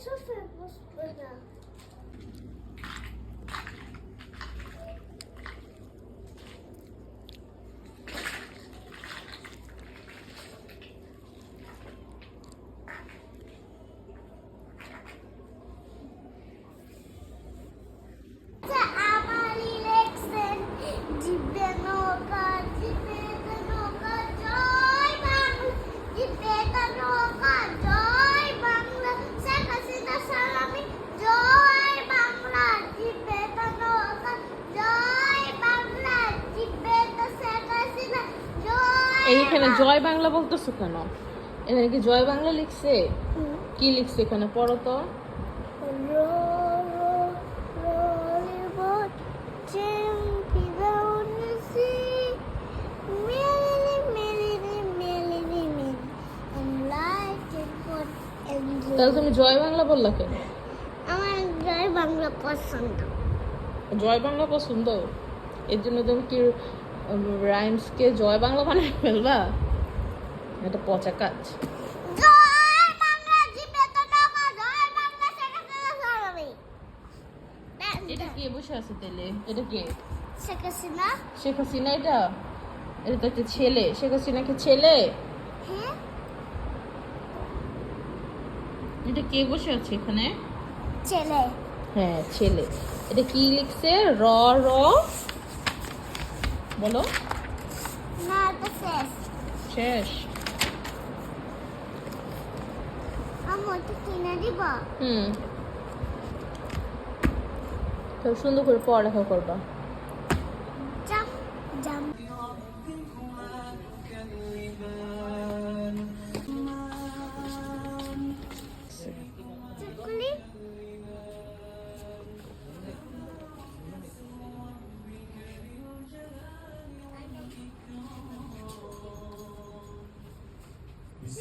Eu sou sofremos por nada. এইখানে জয় বাংলা বলতেছো কেন? এখানে কি জয় বাংলা লিখছে? কি লিখছে এখানে? পড়ো তো। তাহলে তুমি জয় বাংলা বললা কেন? আমার জয় বাংলা পছন্দ। জয় বাংলা পছন্দ? এর জন্য তুমি কি রাইমসকে জয় বাংলা বানায় ফেলবা? এটা পচা কাজ। এটা কে বসে আছে তেলে? এটা কে? শেখ হাসিনা। শেখ হাসিনা এটা? এটা তো একটা ছেলে। শেখ হাসিনা কি ছেলে? হ্যাঁ। এটা কে বসে আছে এখানে? ছেলে। হ্যাঁ ছেলে। এটা কি লিখছে? র র বলো। না তো শেষ। শেষ। আমার তো কিনে দিব? হুম। তো সুন্দর করে পড়ালেখা করবা।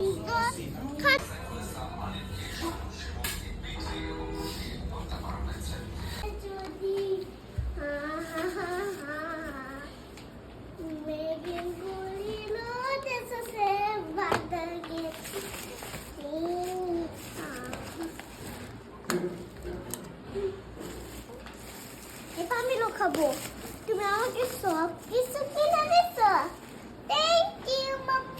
이거 카 조디 아하하하 매긴 고리로 돼서 세바닥에 família acabou. Tu me ama que só. Isso que não é só. Thank you, mamãe.